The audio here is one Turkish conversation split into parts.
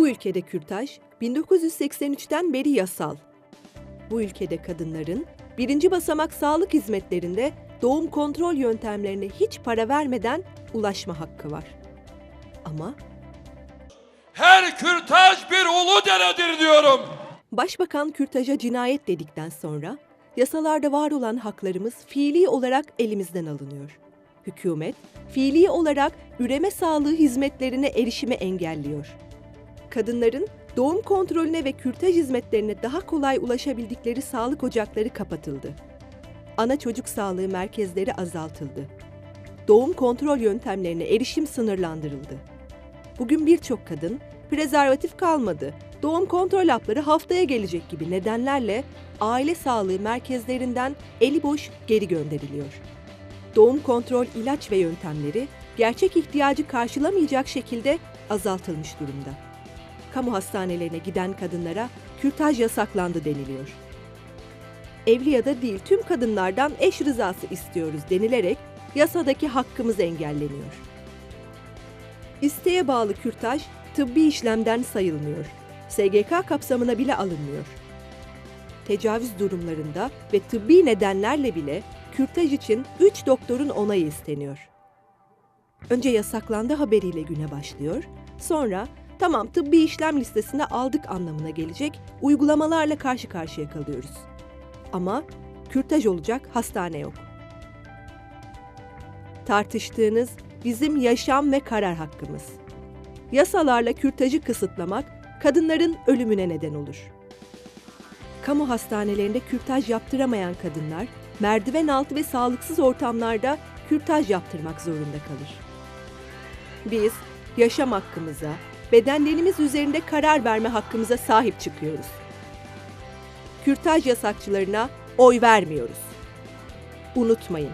Bu ülkede kürtaj 1983'ten beri yasal. Bu ülkede kadınların birinci basamak sağlık hizmetlerinde doğum kontrol yöntemlerine hiç para vermeden ulaşma hakkı var. Ama Her kürtaj bir ulu deredir diyorum. Başbakan kürtaja cinayet dedikten sonra yasalarda var olan haklarımız fiili olarak elimizden alınıyor. Hükümet fiili olarak üreme sağlığı hizmetlerine erişimi engelliyor. Kadınların doğum kontrolüne ve kürtaj hizmetlerine daha kolay ulaşabildikleri sağlık ocakları kapatıldı. Ana çocuk sağlığı merkezleri azaltıldı. Doğum kontrol yöntemlerine erişim sınırlandırıldı. Bugün birçok kadın prezervatif kalmadı, doğum kontrol hapları haftaya gelecek gibi nedenlerle aile sağlığı merkezlerinden eli boş geri gönderiliyor. Doğum kontrol ilaç ve yöntemleri gerçek ihtiyacı karşılamayacak şekilde azaltılmış durumda. Kamu hastanelerine giden kadınlara kürtaj yasaklandı deniliyor. Evli ya da değil tüm kadınlardan eş rızası istiyoruz denilerek yasadaki hakkımız engelleniyor. İsteğe bağlı kürtaj tıbbi işlemden sayılmıyor. SGK kapsamına bile alınmıyor. Tecavüz durumlarında ve tıbbi nedenlerle bile kürtaj için 3 doktorun onayı isteniyor. Önce yasaklandı haberiyle güne başlıyor, sonra tamam tıbbi işlem listesine aldık anlamına gelecek uygulamalarla karşı karşıya kalıyoruz. Ama kürtaj olacak hastane yok. Tartıştığınız bizim yaşam ve karar hakkımız. Yasalarla kürtajı kısıtlamak kadınların ölümüne neden olur. Kamu hastanelerinde kürtaj yaptıramayan kadınlar merdiven altı ve sağlıksız ortamlarda kürtaj yaptırmak zorunda kalır. Biz yaşam hakkımıza, bedenlerimiz üzerinde karar verme hakkımıza sahip çıkıyoruz. Kürtaj yasakçılarına oy vermiyoruz. Unutmayın,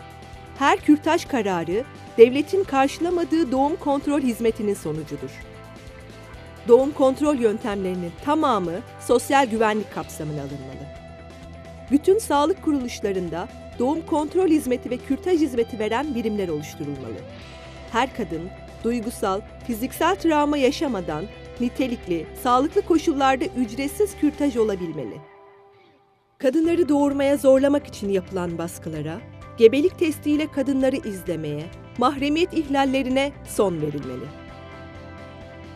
her kürtaj kararı devletin karşılamadığı doğum kontrol hizmetinin sonucudur. Doğum kontrol yöntemlerinin tamamı sosyal güvenlik kapsamına alınmalı. Bütün sağlık kuruluşlarında doğum kontrol hizmeti ve kürtaj hizmeti veren birimler oluşturulmalı. Her kadın duygusal, fiziksel travma yaşamadan nitelikli, sağlıklı koşullarda ücretsiz kürtaj olabilmeli. Kadınları doğurmaya zorlamak için yapılan baskılara, gebelik testiyle kadınları izlemeye, mahremiyet ihlallerine son verilmeli.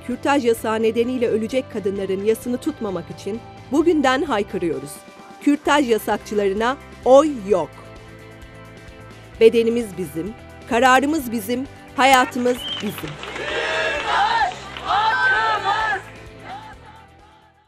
Kürtaj yasağı nedeniyle ölecek kadınların yasını tutmamak için bugünden haykırıyoruz. Kürtaj yasakçılarına oy yok. Bedenimiz bizim, kararımız bizim, hayatımız bizim.